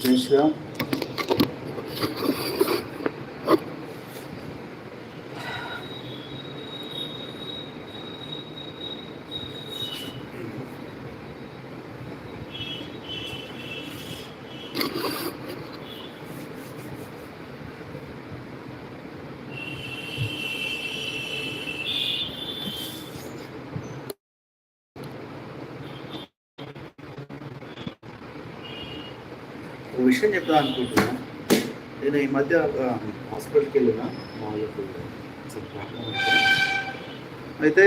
gençler. ఒక విషయం చెప్దాం అనుకుంటున్నా. నేను ఈ మధ్య ఒక హాస్పిటల్కి వెళ్ళిన మా వాళ్ళకు అయితే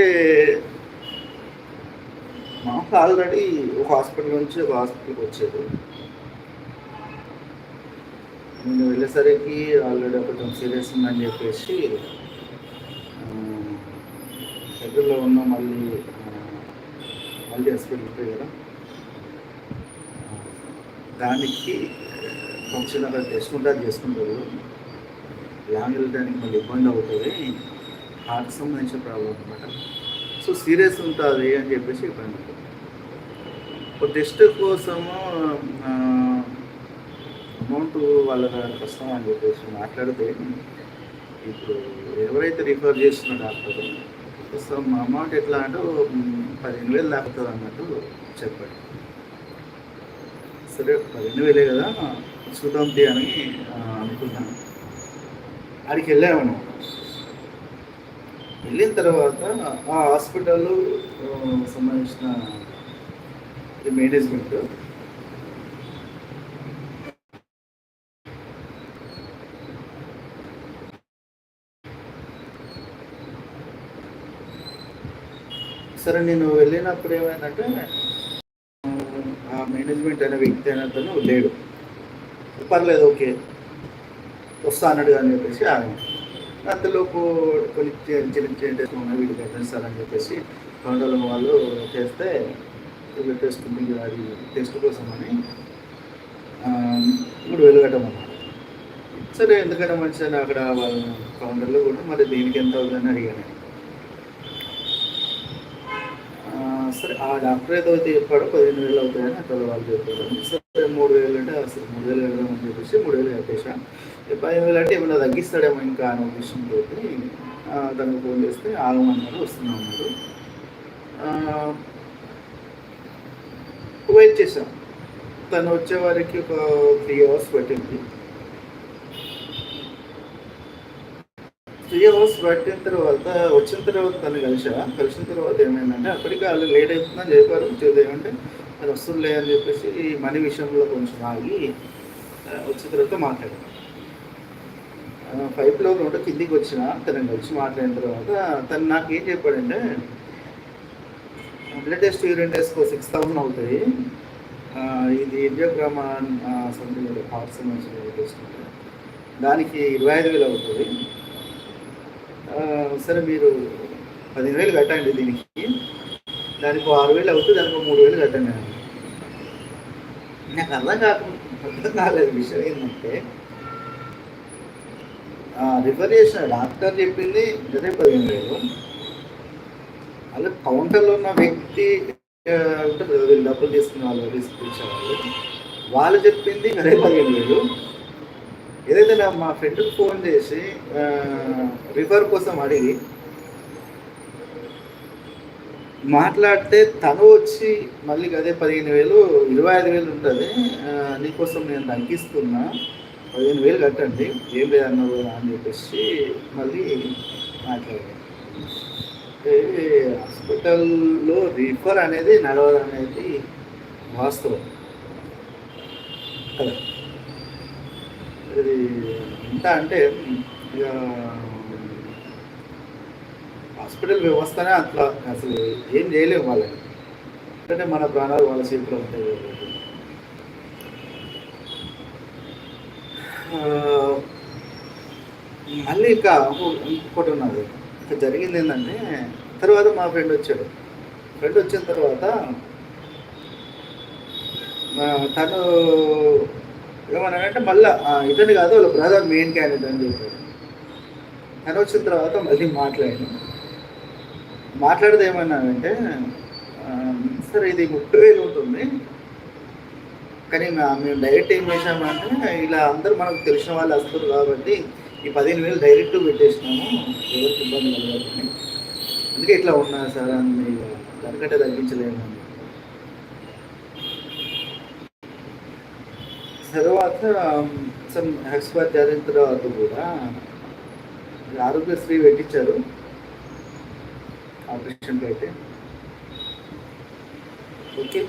మాకు ఆల్రెడీ ఒక హాస్పిటల్ నుంచి ఒక హాస్పిటల్కి వచ్చేది నేను వెళ్ళేసరికి ఆల్రెడీ కొంచెం సీరియస్ ఉందని చెప్పేసి దగ్గరలో ఉన్న మళ్ళీ మళ్ళీ హాస్పిటల్కి ఉంటాయి కదా దానికి ఫంక్షన్ అక్కడ చేసుకుంటారు చేసుకుంటారు. లాంగ్ వెళ్ళడానికి మళ్ళీ ఇబ్బంది అవుతుంది. హార్ట్ సంబంధించిన ప్రాబ్లం అనమాట సో సీరియస్ ఉంటుంది అని చెప్పేసి ఇబ్బంది ఒక టెస్ట్ కోసము అమౌంట్ వాళ్ళ కష్టం అని చెప్పేసి మాట్లాడితే ఇప్పుడు ఎవరైతే రిఫర్ చేస్తున్న డాక్టర్ మా అమౌంట్ ఎట్లా అంటే పదిహేను వేలు దాకుతుంది అన్నట్టు చెప్పాడు. సరే పదిహేను వేలే కదా చూద్దాం తీ అని అనుకున్నాను. ఆడికి వెళ్ళాము వెళ్ళిన తర్వాత ఆ హాస్పిటల్ సంబంధించిన మేనేజ్మెంట్. సరే నేను వెళ్ళినప్పుడు ఏమైందంటే మేనేజ్మెంట్ అనే వ్యక్తి అయినంతను లేడు. పర్లేదు ఓకే. వస్తా అన్నాడు అని చెప్పేసి ఆయన. అంతలోపు కొన్ని చిన్న చిన్న చేంజెస్ ఉన్నాయి వీటికి అని చెప్పేసి కొండల వాళ్ళు చేస్తే వీళ్ళు టెస్ట్ ఉంది కదా, అది టెస్ట్ కోసం అని ఇప్పుడు మూడు వేలు కట్టమన్నారు సరే ఎందుకంటే మంచిదని అక్కడ వాళ్ళ కౌంటర్లో కూడా మరి దీనికి ఎంత అవుతుందని అడిగాను ఆ, సరే ఆ డాక్టర్ ఏదో చెప్పాడో పదిహేను వేలు అవుతాయని అక్కడ వాళ్ళు చెప్పారు. సరే మూడు వేలు అంటే అసలు మూడు వేలు వెళ్దామని చెప్పేసి మూడు వేలు కట్టేసా పదిహేను వేలు అంటే ఏమైనా తగ్గిస్తాడేమో ఇంకా అనే ఉద్దేశంతో తనకు ఫోన్ చేస్తే ఆగమన్నారు వస్తున్నాం అన్నారు. వెయిట్ చేసాం తను వచ్చేవారికి ఒక త్రీ అవర్స్ పట్టింది. త్రీ అవర్స్ పట్టిన తర్వాత వచ్చిన తర్వాత తను కలిసా కలిసిన తర్వాత ఏమైందంటే అప్పటికి వాళ్ళు లేట్ అవుతుందని చెప్పారు. వచ్చేది అది వస్తుందిలే అని చెప్పేసి ఈ మనీ విషయంలో కొంచెం ఆగి వచ్చిన తర్వాత మాట్లాడాను ఫైవ్ ఫ్లోర్ ఉంటే కిందికి వచ్చిన తనని కలిసి మాట్లాడిన తర్వాత తను నాకు ఏం చెప్పాడంటే blood test urine test six thousand అవుతాయి. ఇది ఎంజియోగ్రామ్ సంబంధించిన హార్ట్ సంబంధించిన టెస్ట్ దానికి ఇరవై ఐదు వేలు అవుతుంది. ఒకసారి మీరు పదిహేను వేలు కట్టండి దీనికి. దానికి ఆరు వేలు అవుతుంది దానికి మూడు వేలు కట్టండి నాకు అర్థం కాకుండా అర్థం కాలేదు విషయం ఏంటంటే రిఫర్ చేసిన డాక్టర్ చెప్పింది అదే పదిహేను వేలు అలా కౌంటర్లో ఉన్న వ్యక్తి డబ్బులు తీసుకున్న వాళ్ళు రిస్క్ ఇచ్చేవాళ్ళు వాళ్ళు చెప్పింది అదే పదిహేను వేలు ఏదైతే నా మా ఫ్రెండ్కి ఫోన్ చేసి రిఫర్ కోసం అడిగి మాట్లాడితే తను వచ్చి మళ్ళీ అదే పదిహేను వేలు ఇరవై ఐదు వేలు ఉంటుంది. నీకోసం నేను తగ్గిస్తున్నా. పదిహేను వేలు కట్టండి. ఏం లేదన్నారు అని చెప్పేసి మళ్ళీ మాట్లాడాను హాస్పిటల్లో రిఫర్ అనేది నడవదు అనేది వాస్తవం. కదా? ఇది ఎంత అంటే ఇక హాస్పిటల్ వ్యవస్థనే అట్లా అసలు ఏం చేయలేము వాళ్ళని. అంటే మన ప్రాణాలు వాళ్ళ చేతిలో ఉంటాయి మళ్ళీ ఇంకా ఇంకొకటి ఉన్నది. ఇంకా జరిగింది ఏంటంటే తర్వాత మా ఫ్రెండ్ వచ్చాడు. ఫ్రెండ్ వచ్చిన తర్వాత తను ఏమన్నాడంటే మళ్ళీ ఇతని కాదు వాళ్ళ బ్రదర్ మెయిన్ క్యాండిడేట్ అని చెప్పాడు తను వచ్చిన తర్వాత మళ్ళీ మాట్లాడాను మాట్లాడితే ఏమన్నానంటే సార్ సరే ఇది ముప్పై వేలు ఉంటుంది. కానీ మేము డైరెక్ట్ ఏం చేసామంటే ఇలా అందరూ మనకు తెలిసిన వాళ్ళు వస్తారు కాబట్టి ఈ పదిహేను వేలు డైరెక్ట్ పెట్టేసినాము. ఎవరికి ఇబ్బంది కలగదు. అందుకే ఇట్లా ఉన్నా సార్ అని దానికంటే తగ్గించలేము అని. తర్వాత సమ్ ఎక్స్పైర్ జరిగిన తర్వాత కూడా ఆరోగ్యశ్రీ పెట్టించారు. ఆపరేషన్కి అయితే. ఓకే.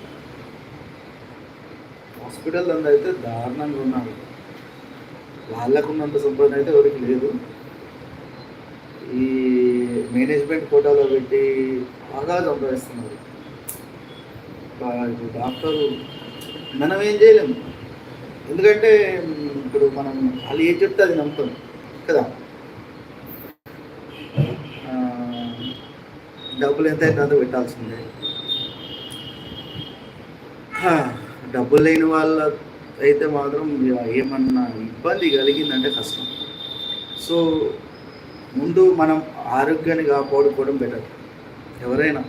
హాస్పిటల్ అందు అయితే దారుణంగా ఉన్నారు. వాళ్ళకున్నంత సంపాదన అయితే ఎవరికి లేదు. ఈ మేనేజ్మెంట్ కోటాలో పెట్టి బాగా సంపాదిస్తున్నారు. ఇప్పుడు డాక్టర్ మనం ఏం చేయలేము. ఎందుకంటే ఇప్పుడు మనం వాళ్ళు ఏం చెప్తే అది నమ్ముతాం కదా? డబ్బులు ఎంత అయితే అంత పెట్టాల్సిందే. డబ్బులు లేని వాళ్ళ అయితే మాత్రం ఏమన్నా ఇబ్బంది కలిగిందంటే కష్టం. సో ముందు మనం ఆరోగ్యాన్ని కాపాడుకోవడం బెటర్ ఎవరైనా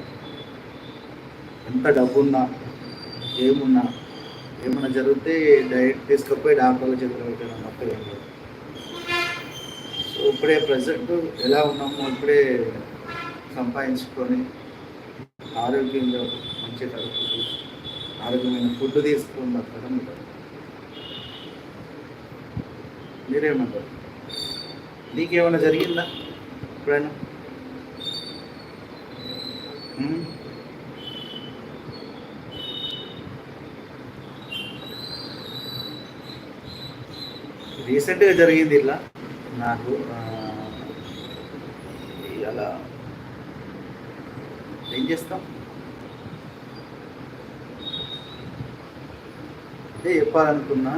ఎంత డబ్బున్నా ఏమున్నా ఏమైనా జరిగితే డైరెక్ట్ తీసుకుపోయి డాక్టర్ల చేతిలో పెట్టడం తప్ప ఏం లేదు. సో ఇప్పుడే ప్రజెంట్ ఎలా ఉన్నామో ఇప్పుడే సంపాదించుకొని ఆరోగ్యంగా మంచి కడుపుతూ ఆరోగ్యమైన ఫుడ్ తీసుకొని బతకడం మీరేమంటారు? నీకేమైనా జరిగిందా? ఎప్పుడైనా? Hmm? రీసెంట్గా జరిగింది ఇలా. నాకు అలా ఇలా ఏం చేస్తాం? అంటే చెప్పాలనుకున్నా.